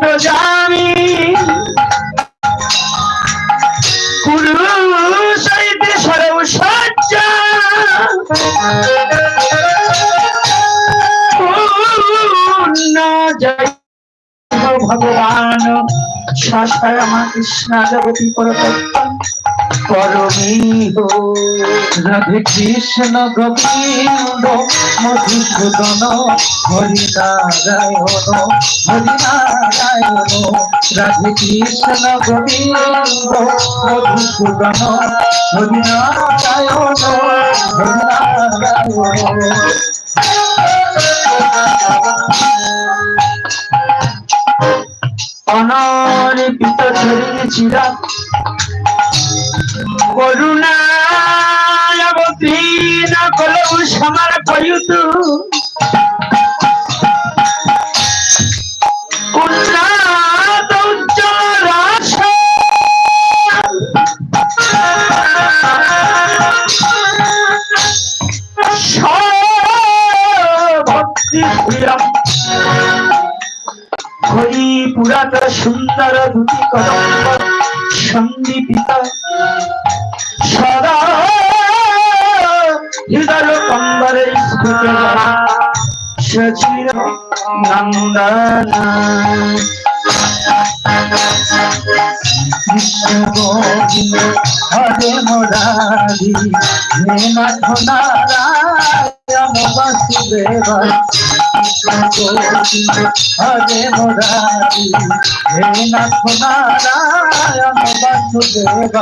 Meu já. ভগবান। শাস্তারামা কৃষ্ণ জগতি পরমীহ। রাধে কৃষ্ণ গোবিন্দ, মধুসূদন হরি নারায়ণ হরি নারায়ণ রাধে কৃষ্ণ গোবিন্দ, মধুসূদন হরি নারায়ণ অনর্পিত করুণা অবতীর্ণ কলৌ সমার উন্নত হৃদয় কন্দরে স্ফুট সচির নন্দন। কৃষ্ণ গোবিন্দ হরে মুরারি হে নাথ নারায়ণ বাসুদেব কৃষ্ণ গোবিন্দ হরে মুরারি হে নাথ নারায়ণ বাসুদেব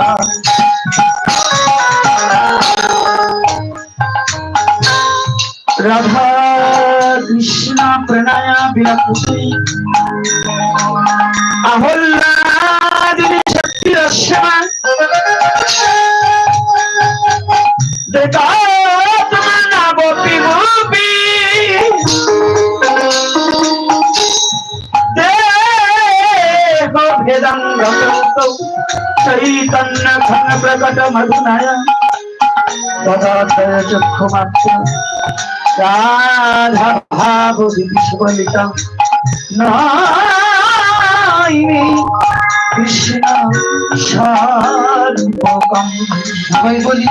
রাধা কৃষ্ণ প্রণয় বিরকুতি। আহ্লাদিনী শক্তি রতৌ চৈতন্য ঘন প্রকট মধুনায় তদাত্ময় চক্ষুমাত্র ভাব বিস্ফলিত নাইমি কৃষ্ণ স্বরূপকম সবাই বলি,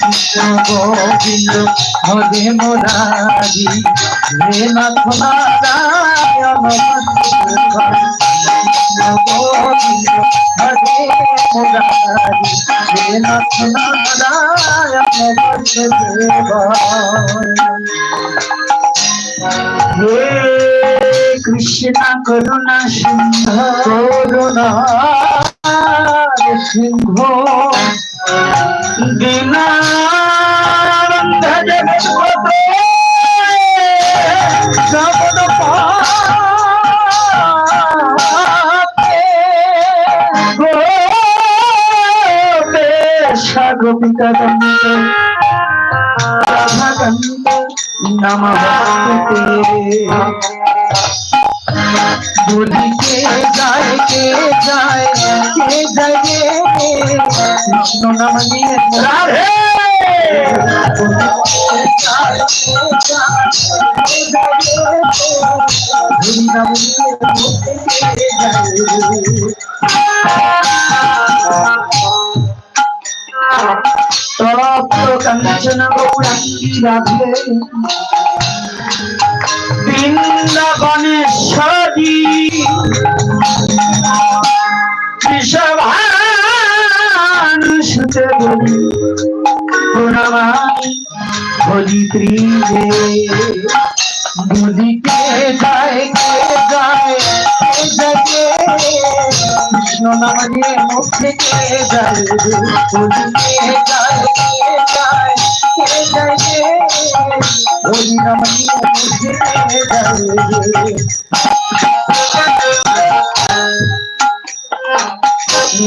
কৃষ্ণ গোবিন্দ, হরে মুরারি। হে নাথ নারায়ণ, কৃষ্ণ গোবিন্দ, হরে মুরারি। হে কৃষ্ণ করুণা সিংহ করুণা সিংহ। నమ রাধে বৃন্দাবনেশ্বরী হরি ত্রিজে বলি যায় কে কৃষ্ণ নাম মুখে যায় হরি নাম নিয়ে মুখে কে যায়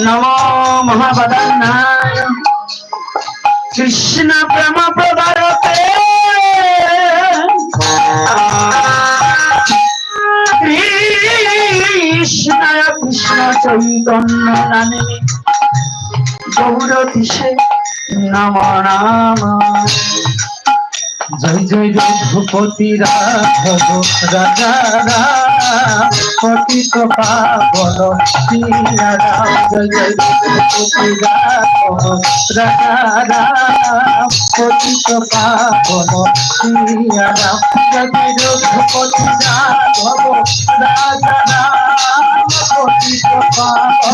নম মহাবদনায় কৃষ্ণ প্রেম প্রদারতে কৃষ্ণ কৃষ্ণ চৈতন্য নামিনী। গৌরতিষে নম। জয় জয় রঘুপতি রাঘব পাবন জয় জয় রঘুপতি রাঘব পাবন জয় জয় রঘুপতি রাঘব পাবন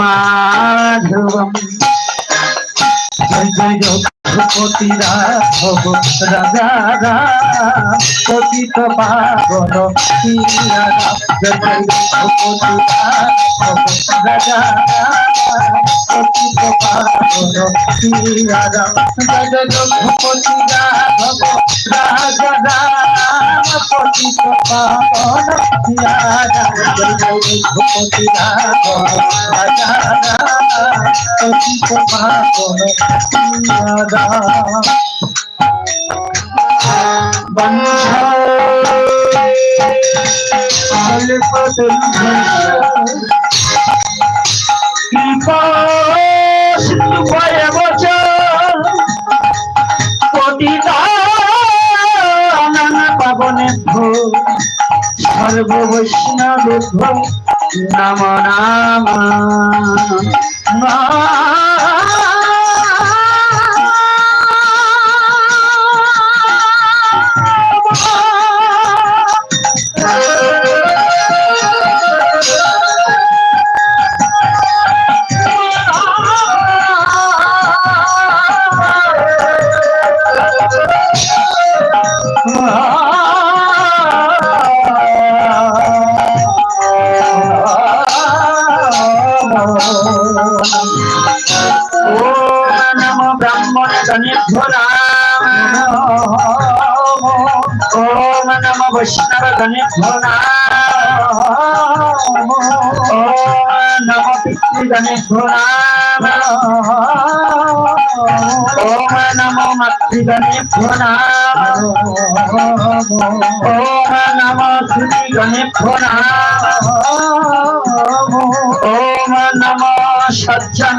মাধবম জয় জয় রঘুপতি রাঘব রাজা পতিত পাবন জয় রঘুপতি রাঘব রাজা পতিত পাবন সিয়া রাম জয় জয় রঘুপতি রাঘব রাজা রাম পতিত পাবন সিয়া রাম পাবনে সর্ব বৈষ্ণব নাম। নাম নাম ওম নমো বৈষ্ণব গণেভ্যো নাম ওম নমো পিতৃগণেভ্যো নাম ওম নমো মাতৃগণেভ্যো নাম ওম নমো শ্রীগণেভ্যো নাম ওম নমো সজ্জন